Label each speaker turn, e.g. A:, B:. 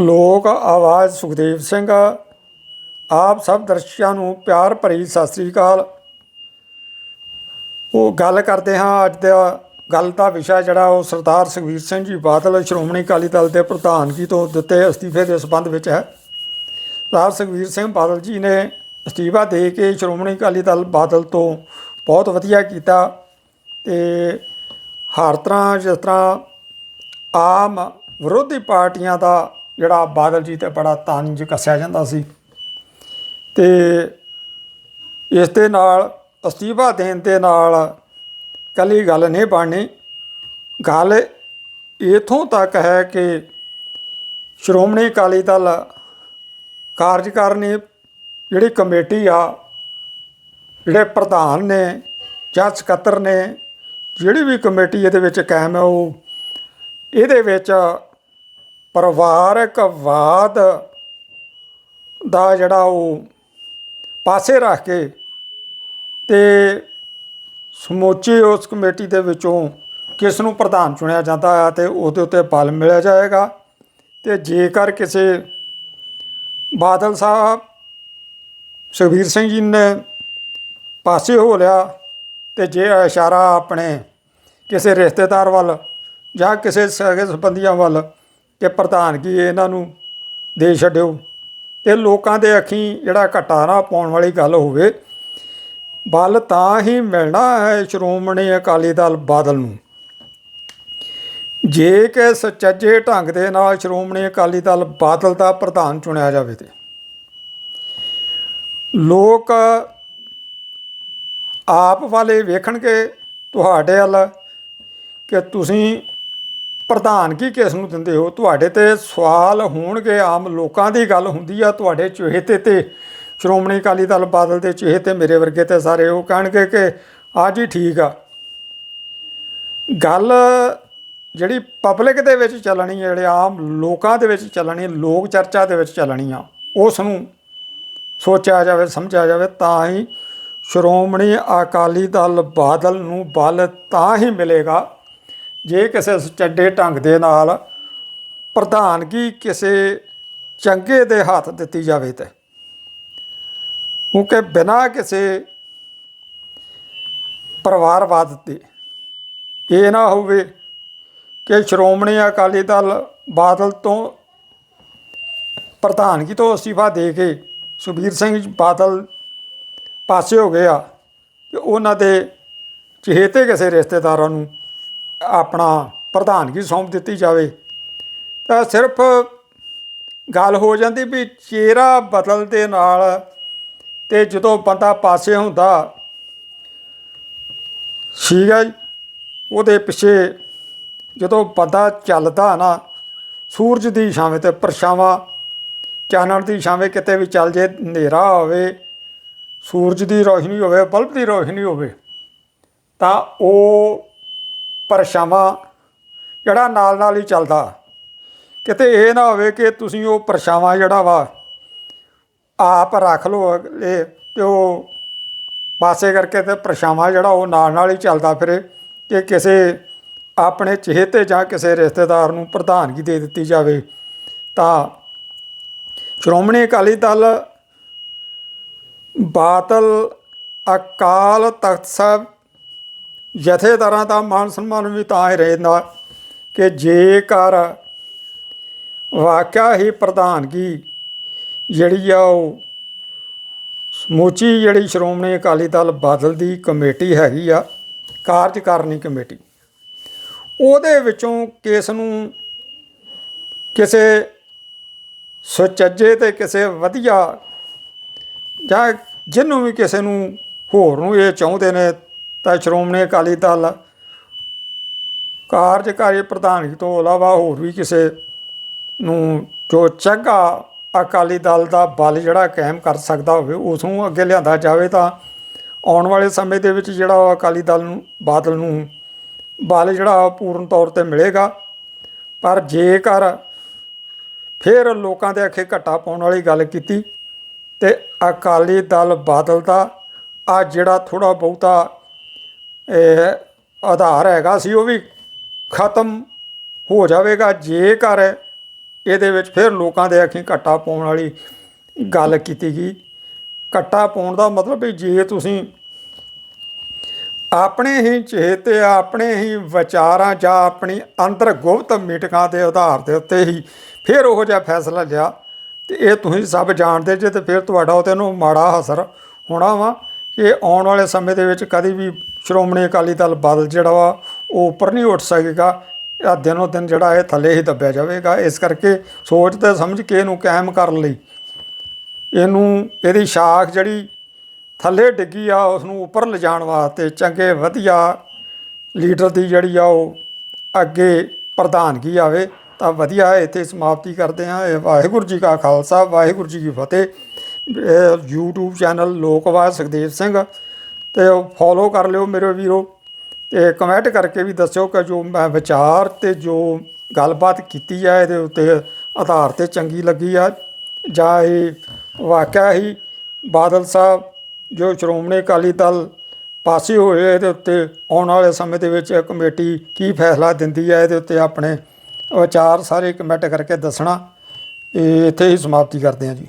A: ਲੋਕ ਆਵਾਜ਼ ਸੁਖਦੇਵ ਸਿੰਘ। ਆਪ ਸਭ ਦਰਸ਼ਕਾਂ ਨੂੰ ਪਿਆਰ ਭਰੀ ਸਤਿ ਸ੍ਰੀ ਅਕਾਲ। ਉਹ ਗੱਲ ਕਰਦੇ ਹਾਂ ਅੱਜ ਦਾ ਗੱਲ ਦਾ ਵਿਸ਼ਾ ਜਿਹੜਾ ਉਹ ਸਰਦਾਰ ਸੁਖਬੀਰ ਸਿੰਘ ਜੀ ਬਾਦਲ ਸ਼੍ਰੋਮਣੀ ਅਕਾਲੀ ਦਲ ਦੇ ਪ੍ਰਧਾਨਗੀ ਤੋਂ ਦਿੱਤੇ ਅਸਤੀਫੇ ਦੇ ਸੰਬੰਧ ਵਿੱਚ ਹੈ। ਸਰਦਾਰ ਸੁਖਬੀਰ ਸਿੰਘ ਬਾਦਲ ਜੀ ਨੇ ਅਸਤੀਫਾ ਦੇ ਕੇ ਸ਼੍ਰੋਮਣੀ ਅਕਾਲੀ ਦਲ ਬਾਦਲ ਤੋਂ ਬਹੁਤ ਵਧੀਆ ਕੀਤਾ ਤੇ ਹਰ ਤਰ੍ਹਾਂ ਜਿਸ ਤਰ੍ਹਾਂ ਆਮ ਵਿਰੋਧੀ ਪਾਰਟੀਆਂ ਦਾ ਜਿਹੜਾ ਬਾਦਲ ਜੀ ਤੇ ਬੜਾ ਤੰਜ ਕੱਸਿਆ ਜਾਂਦਾ ਸੀ। ਤੇ ਇਸ ਦੇ ਨਾਲ, ਅਸਤੀਫਾ ਦੇਣ ਦੇ ਨਾਲ ਕੱਲੀ ਗੱਲ ਨਹੀਂ ਬਣਨੀ। ਗੱਲ ਇਥੋਂ ਤੱਕ ਹੈ ਕਿ ਸ਼੍ਰੋਮਣੀ ਅਕਾਲੀ ਦਲ ਕਾਰਜਕਾਰਨੀ ਜਿਹੜੀ ਕਮੇਟੀ ਆ, ਜਿਹੜੇ ਪ੍ਰਧਾਨ ਨੇ ਜਾਂ ਸਕੱਤਰ ਨੇ, ਜਿਹੜੀ ਵੀ ਕਮੇਟੀ ਇਹਦੇ ਵਿੱਚ ਕਾਇਮ ਹੈ ਉਹ ਇਹਦੇ ਵਿੱਚ ਪਰਿਵਾਰਕਵਾਦ ਦਾ ਜਿਹੜਾ ਉਹ ਪਾਸੇ ਰੱਖ ਕੇ ਤੇ ਸਮੁੱਚੀ ਉਸ ਕਮੇਟੀ ਦੇ ਵਿੱਚੋਂ ਕਿਸ ਨੂੰ ਪ੍ਰਧਾਨ ਚੁਣਿਆ ਜਾਂਦਾ ਹੈ ਤੇ ਉਹਦੇ ਉੱਤੇ ਬਲ ਮਿਲਿਆ ਜਾਏਗਾ। ਤੇ ਜੇਕਰ ਕਿਸੇ ਬਾਦਲ ਸਾਹਿਬ, ਸੁਖਬੀਰ ਸਿੰਘ ਜੀ ਨੇ ਪਾਸੇ ਹੋ ਲਿਆ ਤੇ ਜੇ ਇਸ਼ਾਰਾ ਆਪਣੇ ਕਿਸੇ ਰਿਸ਼ਤੇਦਾਰ ਵੱਲ ਜਾਂ ਕਿਸੇ ਸਗੇ ਸੰਬੰਧੀਆਂ ਵੱਲ ਕਿ ਪ੍ਰਧਾਨਗੀ ਇਹਨਾਂ ਨੂੰ ਦੇ ਛੱਡਿਓ। ਤੇ ਲੋਕਾਂ ਦੇ ਅੱਖੀਂ ਜਿਹੜਾ ਘਟਾ ਨਾ ਪਾਉਣ ਵਾਲੀ ਗੱਲ ਹੋਵੇ, ਬਲ ਤਾਂ ਹੀ ਮਿਲਣਾ ਹੈ ਸ਼੍ਰੋਮਣੀ ਅਕਾਲੀ ਦਲ ਬਾਦਲ ਨੂੰ। ਜੇ ਕਿ ਸੁਚੱਜੇ ਢੰਗ ਦੇ ਨਾਲ ਸ਼੍ਰੋਮਣੀ ਅਕਾਲੀ ਦਲ ਬਾਦਲ ਦਾ ਪ੍ਰਧਾਨ ਚੁਣਿਆ ਜਾਵੇ ਤੇ। ਲੋਕ ਆਪ ਵਾਲੇ ਵੇਖਣਗੇ ਤੁਹਾਡੇ ਵੱਲ ਕਿ ਤੁਸੀਂ ਪ੍ਰਧਾਨਗੀ ਕਿਸ ਨੂੰ ਦਿੰਦੇ ਹੋ? ਤੁਹਾਡੇ ਤੇ ਸਵਾਲ ਹੋਣਗੇ, ਆਮ ਲੋਕਾਂ ਦੀ ਗੱਲ ਹੁੰਦੀ ਆ, ਤੁਹਾਡੇ ਚਿਹਤੇ ਤੇ, ਸ਼੍ਰੋਮਣੀ ਅਕਾਲੀ ਦਲ ਬਾਦਲ ਦੇ ਚਿਹਤੇ ਮੇਰੇ ਵਰਗੇ ਤੇ ਸਾਰੇ ਉਹ ਕਹਿਣਗੇ ਕਿ ਅੱਜ ਜੀ ਠੀਕ ਆ। ਗੱਲ ਜਿਹੜੀ ਪਬਲਿਕ ਦੇ ਵਿੱਚ ਚੱਲਣੀ ਹੈ ਜਿਹੜੇ ਆਮ ਲੋਕਾਂ ਦੇ ਵਿੱਚ ਚੱਲਣੀ ਲੋਕ ਚਰਚਾ ਦੇ ਵਿੱਚ ਚੱਲਣੀ ਆ, ਉਸ ਨੂੰ ਸੋਚਿਆ ਜਾਵੇ, ਸਮਝਿਆ ਜਾਵੇ, ਤਾਂ ਹੀ ਸ਼੍ਰੋਮਣੀ ਅਕਾਲੀ ਦਲ ਬਾਦਲ ਨੂੰ ਬਲ ਤਾਂ ਹੀ ਮਿਲੇਗਾ ਜੇ ਕਿਸੇ ਸੁਚੱਡੇ ਢੰਗ ਦੇ ਨਾਲ ਪ੍ਰਧਾਨਗੀ ਕਿਸੇ ਚੰਗੇ ਦੇ ਹੱਥ ਦਿੱਤੀ ਜਾਵੇ ਤੇ। ਕਿਉਂਕਿ ਬਿਨਾਂ ਕਿਸੇ ਪਰਿਵਾਰਵਾਦ ਦੇ ਇਹ ਨਾ ਹੋਵੇ ਕਿ ਸ਼੍ਰੋਮਣੀ ਅਕਾਲੀ ਦਲ ਬਾਦਲ ਤੋਂ ਪ੍ਰਧਾਨਗੀ ਤੋਂ ਅਸਤੀਫਾ ਦੇ ਕੇ ਸੁਖਬੀਰ ਸਿੰਘ ਬਾਦਲ ਪਾਸੇ ਹੋ ਗਏ ਆ ਤੇ ਉਹਨਾਂ ਦੇ ਚਹੇਤੇ ਕਿਸੇ ਰਿਸ਼ਤੇਦਾਰਾਂ ਨੂੰ ਆਪਣਾ ਪ੍ਰਧਾਨਗੀ ਸੌਂਪ ਦਿੱਤੀ ਜਾਵੇ। ਤਾਂ ਸਿਰਫ ਗੱਲ ਹੋ ਜਾਂਦੀ ਵੀ ਚਿਹਰਾ ਬਦਲ ਦੇ ਨਾਲ ਤੇ ਜਦੋਂ ਬੰਦਾ ਪਾਸੇ ਹੁੰਦਾ ਸੀਗਾ ਉਹਦੇ ਪਿੱਛੇ ਜਦੋਂ ਬੰਦਾ ਚੱਲਦਾ ਨਾ, ਸੂਰਜ ਦੀ ਛਾਵੇਂ ਤੇ ਪਰਛਾਵਾਂ, ਚਾਨਣ ਦੀ ਛਾਵੇਂ ਕਿਤੇ ਵੀ ਚੱਲ ਜੇ, ਹਨੇਰਾ ਹੋਵੇ, ਸੂਰਜ ਦੀ ਰੋਸ਼ਨੀ ਹੋਵੇ, ਬਲਬ ਦੀ ਰੋਸ਼ਨੀ ਹੋਵੇ, ਤਾਂ ਉਹ ਪਰਛਾਵਾਂ ਜਿਹੜਾ ਨਾਲ ਨਾਲ ਹੀ ਚੱਲਦਾ। ਕਿਤੇ ਇਹ ਨਾ ਹੋਵੇ ਕਿ ਤੁਸੀਂ ਉਹ ਪਰਛਾਵਾਂ ਜਿਹੜਾ ਵਾ, ਆਪ ਰੱਖ ਲਓ ਅਗਲੇ ਤੇ ਉਹ ਪਾਸੇ ਕਰਕੇ ਤੇ ਪਰਛਾਵਾਂ ਜਿਹੜਾ ਉਹ ਨਾਲ ਨਾਲ ਹੀ ਚੱਲਦਾ ਫਿਰੇ ਕਿ ਕਿਸੇ ਆਪਣੇ ਚਹੇਤੇ ਜਾਂ ਕਿਸੇ ਰਿਸ਼ਤੇਦਾਰ ਨੂੰ ਪ੍ਰਧਾਨਗੀ ਦੇ ਦਿੱਤੀ ਜਾਵੇ। ਤਾਂ ਸ਼੍ਰੋਮਣੀ ਅਕਾਲੀ ਦਲ ਬਾਦਲ ਅਕਾਲ ਤਖਤ ਸਾਹਿਬ ਜਥੇਦਾਰਾਂ ਦਾ ਮਾਨ ਸਨਮਾਨ ਵੀ ਤਾਂ ਹੀ ਰਹਿੰਦਾ ਕਿ ਜੇਕਰ ਵਾਕਿਆ ਹੀ ਪ੍ਰਧਾਨਗੀ ਜਿਹੜੀ ਆ ਉਹ ਸਮੂਚੀ ਜਿਹੜੀ ਸ਼੍ਰੋਮਣੀ ਅਕਾਲੀ ਦਲ ਬਾਦਲ ਦੀ ਕਮੇਟੀ ਹੈਗੀ ਆ, ਕਾਰਜਕਾਰਨੀ ਕਮੇਟੀ, ਉਹਦੇ ਵਿੱਚੋਂ ਕਿਸ ਨੂੰ ਕਿਸੇ ਸੁਚੱਜੇ ਤੇ ਕਿਸੇ ਵਧੀਆ ਜਾਂ ਜਿਹਨੂੰ ਵੀ ਕਿਸੇ ਨੂੰ ਹੋਰ ਨੂੰ ਇਹ ਚਾਹੁੰਦੇ ਨੇ ਤਾਂ ਸ਼੍ਰੋਮਣੀ ਅਕਾਲੀ ਦਲ ਕਾਰਜਕਾਰੀ ਪ੍ਰਧਾਨਗੀ ਤੋਂ ਇਲਾਵਾ ਹੋਰ ਵੀ ਕਿਸੇ ਨੂੰ ਜੋ ਚੰਗਾ ਅਕਾਲੀ ਦਲ ਦਾ ਬਲ ਜਿਹੜਾ ਕਾਇਮ ਕਰ ਸਕਦਾ ਹੋਵੇ, ਉਸ ਨੂੰ ਅੱਗੇ ਲਿਆਂਦਾ ਜਾਵੇ ਤਾਂ ਆਉਣ ਵਾਲੇ ਸਮੇਂ ਦੇ ਵਿੱਚ ਜਿਹੜਾ ਉਹ ਅਕਾਲੀ ਦਲ ਨੂੰ, ਬਾਦਲ ਨੂੰ ਬਲ ਜਿਹੜਾ ਪੂਰਨ ਤੌਰ ਤੇ ਮਿਲੇਗਾ। ਪਰ ਜੇਕਰ ਫਿਰ ਲੋਕਾਂ ਦੇ ਅੱਖੇ ਘੱਟਾ ਪਾਉਣ ਵਾਲੀ ਗੱਲ ਕੀਤੀ ਤੇ ਅਕਾਲੀ ਦਲ ਬਾਦਲ ਦਾ ਆ ਜਿਹੜਾ ਥੋੜਾ ਬਹੁਤਾ ਆਧਾਰ ਹੈਗਾ ਸੀ, ਉਹ ਵੀ ਖਤਮ ਹੋ ਜਾਵੇਗਾ। ਜੇਕਰ ਇਹਦੇ ਵਿੱਚ ਫਿਰ ਲੋਕਾਂ ਦੇ ਅੱਖੀਂ ਘੱਟਾ ਪਾਉਣ ਵਾਲੀ ਗੱਲ ਕੀਤੀ ਗਈ। ਘੱਟਾ ਪਾਉਣ ਦਾ ਮਤਲਬ ਵੀ ਜੇ ਤੁਸੀਂ ਆਪਣੇ ਹੀ ਚੇਤੇ ਆਪਣੇ ਹੀ ਵਿਚਾਰਾਂ ਜਾਂ ਆਪਣੀ ਅੰਦਰ ਗੁਪਤ ਮੀਟਿੰਗਾਂ ਦੇ ਆਧਾਰ ਦੇ ਉੱਤੇ ਹੀ ਫਿਰ ਉਹ ਜਿਹਾ ਫੈਸਲਾ ਲਿਆ ਤੇ ਇਹ ਤੁਸੀਂ ਸਭ ਜਾਣਦੇ ਜੇ ਤੇ ਫਿਰ ਤੁਹਾਡਾ ਉਹਤੇ ਨੂੰ ਮਾੜਾ ਅਸਰ ਹੋਣਾ ਵਾ। ਕਿ ਆਉਣ ਵਾਲੇ ਸਮੇਂ ਦੇ ਵਿੱਚ ਕਦੀ ਵੀ ਸ਼੍ਰੋਮਣੀ ਅਕਾਲੀ ਦਲ ਬਾਦਲ ਜਿਹੜਾ ਵਾ, ਉਹ ਉੱਪਰ ਨਹੀਂ ਉੱਠ ਸਕੇਗਾ। ਇਹ ਦਿਨੋ ਦਿਨ ਜਿਹੜਾ ਇਹ ਥੱਲੇ ਹੀ ਦੱਬਿਆ ਜਾਵੇਗਾ। ਇਸ ਕਰਕੇ ਸੋਚ ਤੇ ਸਮਝ ਕੇ ਇਹਨੂੰ ਕਾਇਮ ਕਰਨ ਲਈ ਇਹਨੂੰ, ਇਹਦੀ ਸ਼ਾਖ ਜਿਹੜੀ ਥੱਲੇ ਡਿੱਗੀ ਆ ਉਸ ਨੂੰ ਉੱਪਰ ਲਿਜਾਣ ਵਾਸਤੇ ਚੰਗੇ ਵਧੀਆ ਲੀਡਰ ਦੀ ਜਿਹੜੀ ਆ, ਉਹ ਅੱਗੇ ਪ੍ਰਧਾਨਗੀ ਆਵੇ ਤਾਂ ਵਧੀਆ ਇੱਥੇ ਸਮਾਪਤੀ ਕਰਦੇ ਹਾਂ। ਇਹ ਵਾਹਿਗੁਰੂ ਜੀ ਕਾ ਖਾਲਸਾ, ਵਾਹਿਗੁਰੂ ਜੀ ਕੀ ਫਤਿਹ। YouTube ਚੈਨਲ ਲੋਕਵਾਦ ਸੁਖਦੇਵ ਸਿੰਘ ਤੇ ਫੋਲੋ ਕਰ ਲਿਓ ਮੇਰੇ ਵੀਰੋ ਤੇ ਕਮੈਂਟ ਕਰਕੇ ਵੀ ਦੱਸਿਓ ਕਿ ਜੋ ਮੈਂ ਵਿਚਾਰ ਤੇ ਜੋ ਗੱਲਬਾਤ ਕੀਤੀ ਆ ਇਹਦੇ ਉੱਤੇ ਆਧਾਰ ਤੇ ਚੰਗੀ ਲੱਗੀ ਆ ਜਾਂ ਇਹ ਵਾਕਿਆ ਹੀ ਬਾਦਲ ਸਾਹਿਬ ਜੋ ਸ਼੍ਰੋਮਣੀ ਅਕਾਲੀ ਦਲ ਪਾਸੇ ਹੋਏ ਇਹਦੇ ਉੱਤੇ ਆਉਣ ਵਾਲੇ ਸਮੇਂ ਦੇ ਵਿੱਚ ਕਮੇਟੀ ਕੀ ਫੈਸਲਾ ਦਿੰਦੀ ਹੈ ਇਹਦੇ ਉੱਤੇ ਆਪਣੇ ਵਿਚਾਰ ਸਾਰੇ ਕਮੈਂਟ ਕਰਕੇ ਦੱਸਣਾ। ਇਹ ਇੱਥੇ ਹੀ ਸਮਾਪਤੀ ਕਰਦੇ ਹਾਂ ਜੀ।